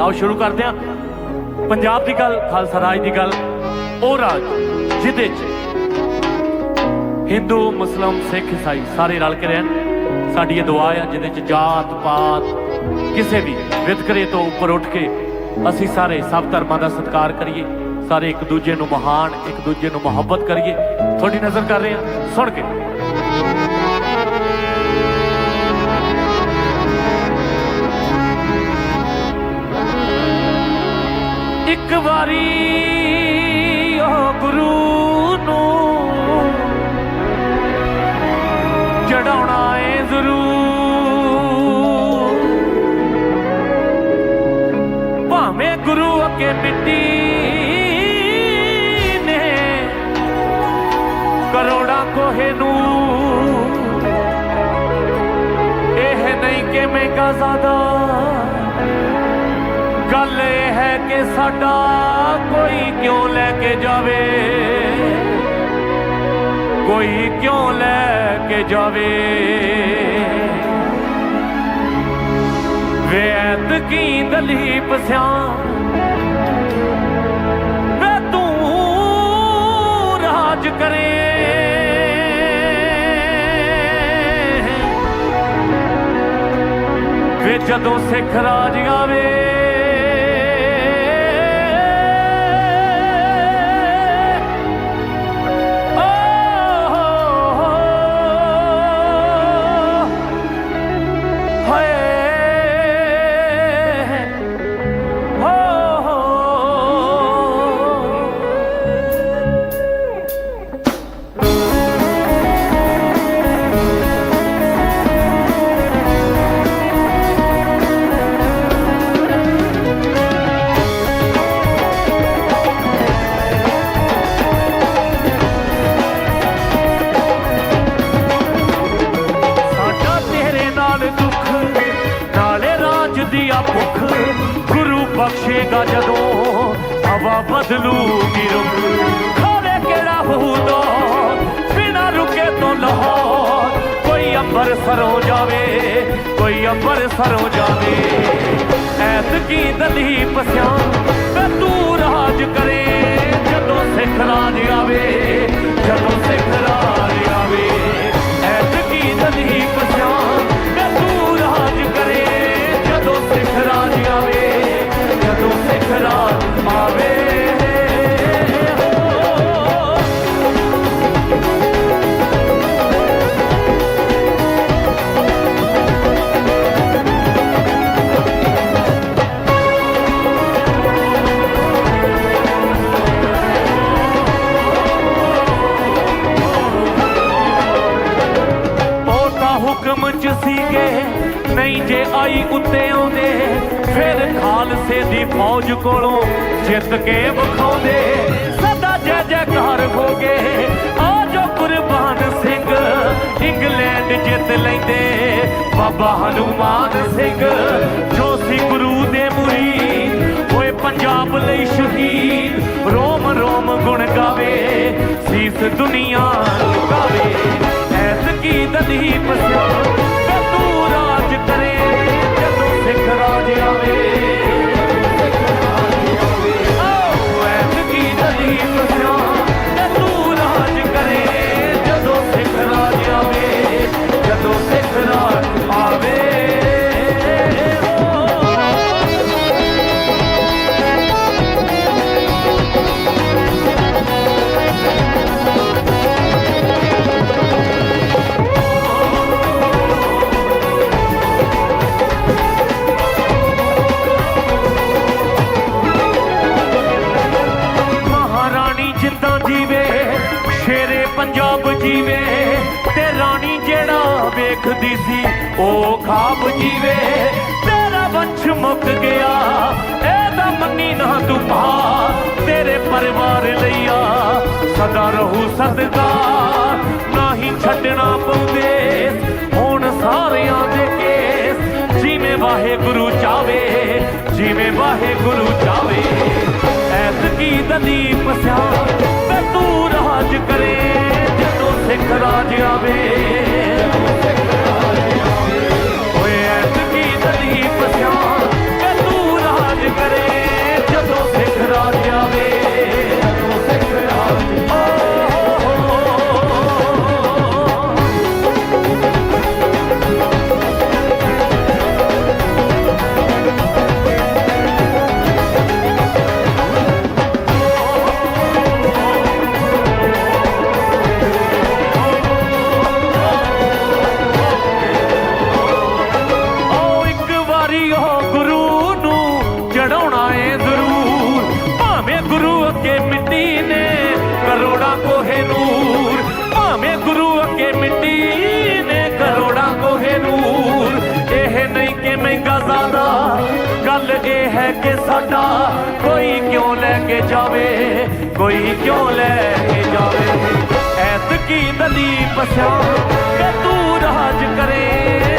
ਆਓ ਸ਼ੁਰੂ ਕਰਦੇ ਹਾਂ। ਪੰਜਾਬ ਦੀ ਗੱਲ, ਖਾਲਸਾ ਰਾਜ ਦੀ ਗੱਲ, ਉਹ ਰਾਜ ਜਿਹਦੇ 'ਚ ਹਿੰਦੂ, ਮੁਸਲਮ, ਸਿੱਖ, ਈਸਾਈ ਸਾਰੇ ਰਲ ਕੇ ਰਹਿਣ। ਸਾਡੀ ਇਹ ਦੁਆ ਆ, ਜਿਹਦੇ 'ਚ ਜਾਤ, ਪਾਤ ਕਿਸੇ ਵੀ ਵਿਤਕਰੇ ਤੋਂ ਉੱਪਰ ਉੱਠ ਕੇ ਅਸੀਂ ਸਾਰੇ ਸਭ ਧਰਮਾਂ ਦਾ ਸਤਿਕਾਰ ਕਰੀਏ, ਸਾਰੇ ਇੱਕ ਦੂਜੇ ਨੂੰ ਮਹਾਨ, ਇੱਕ ਦੂਜੇ ਨੂੰ ਮੁਹੱਬਤ ਕਰੀਏ। ਤੁਹਾਡੀ ਨਜ਼ਰ ਕਰ ਰਹੇ ਹਾਂ। ਸੁਣ ਕੇ। ਇੱਕ ਵਾਰੀ ਉਹ ਗੁਰੂ ਨੂੰ ਚੜਾਉਣਾ ਏ ਜ਼ਰੂਰ। ਭਾਵੇਂ ਗੁਰੂ ਅੱਗੇ ਮਿੱਟੀ ਨੇ, ਕਰੋੜਾਂ ਕੋਹੇ ਨੂੰ, ਇਹ ਨਹੀਂ ਕਿ ਮਹਿੰਗਾ ਜ਼ਿਆਦਾ ਕਿ ਸਾਡਾ ਕੋਈ ਕਿਉਂ ਲੈ ਕੇ ਜਾਵੇ? ਕੋਈ ਕਿਉਂ ਲੈ ਕੇ ਜਾਵੇ? ਵੇ ਐਤਕੀ ਦਲੀਪ ਸਿਆ ਵੇ ਤੂੰ ਰਾਜ ਕਰੇ। ਵੇ ਜਦੋਂ ਸਿੱਖ ਰਾਜ ਆਵੇ ਬਖਸ਼ੇਗਾ ਜਦੋਂ ਹਵਾ ਬਦਲੂਗੀ ਰੁਖ ਖਾਵੇ ਕਿਹੜਾ ਹੋਊਗਾ ਬਿਨਾ ਰੁਕੇ ਤੋਂ ਲਾਹੌਰ ਕੋਈ ਅੰਬਰ ਸਰੋਂ ਜਾਵੇ ਕੋਈ ਅੰਬਰ ਸਰੋਂ ਜਾਵੇ ਐਤ ਕੀ ਦਲੀਪ ਸਿਆਂ ਹੁਕਮ ਚ ਸੀਗੇ। ਨਹੀਂ ਜੇ ਆਈ ਉੱਤੇ ਆਉਂਦੇ, ਫਿਰ ਖਾਲਸੇ ਦੀ ਫੌਜ ਕੋਲੋਂ ਜਿੱਤ ਕੇ ਵਿਖਾਉਂਦੇ। ਸਦਾ ਜੈ ਜੈਕਾਰ ਹੋ ਆ ਜੋ ਕੁਰਬਾਨ ਸਿੰਘ। ਇੰਗਲੈਂਡ ਜਿੱਤ ਲੈਂਦੇ, ਬਾਬਾ ਹਨੂਮਾਨ ਸਿੰਘ। ਜੋ ਸੀ ਗੁਰੂ ਦੇ ਮੁਰੀਦ, ਹੋਏ ਪੰਜਾਬ ਲਈ ਸ਼ਹੀਦ। ਰੋਮ ਰੋਮ ਗੁਣ ਗਾਵੇ, ਸੀਸ ਦੁਨੀਆ ਜੀਵੇ ਤੇ ਰਾਣੀ ਜਿਹੜਾ ਵੇਖਦੀ ਸੀ, ਉਹ ਖਾਬ ਜੀਵੇ। ਤੇਰਾ ਵੰਸ਼ ਮੁੱਕ ਗਿਆ, ਇਹਦਾ ਮੰਨੀ ਨਾ ਤੂੰ ਭਾ ਤੇਰੇ ਪਰਿਵਾਰ ਲਈਆ ਸਦਾ ਰਹੂ ਸਦਕਾ। ਨਹੀਂ ਛੱਡਣਾ ਪਉਂਦੇ, ਹੁਣ ਸਾਰਿਆਂ ਦੇ ਕੇਸ। ਜਿਵੇਂ ਵਾਹਿਗੁਰੂ ਚਾਵੇ, ਜਿਵੇਂ ਵਾਹਿਗੁਰੂ ਚਾਵੇ। ਐਸ ਕੀ ਦਲੀਪ ਸਿਆ ਵੇ ਤੂੰ ਰਾਜ ਕਰੇ। ਸਿੱਖ ਰਾਜ ਆਵੇ ਆਜ਼ਾਦਾ ਗੱਲ ਇਹ ਹੈ ਕਿ ਸਾਡਾ ਕੋਈ ਕਿਉਂ ਲੈ ਕੇ ਜਾਵੇ ਕੋਈ ਕਿਉਂ ਲੈ ਕੇ ਜਾਵੇ ਐਤਕੀ ਦਲੀਪ ਸਿਆ ਕਿ ਤੂੰ ਰਾਜ ਕਰੇ ਜਦੋਂ ਸਿੱਖ ਰਾਜ ਆਵੇ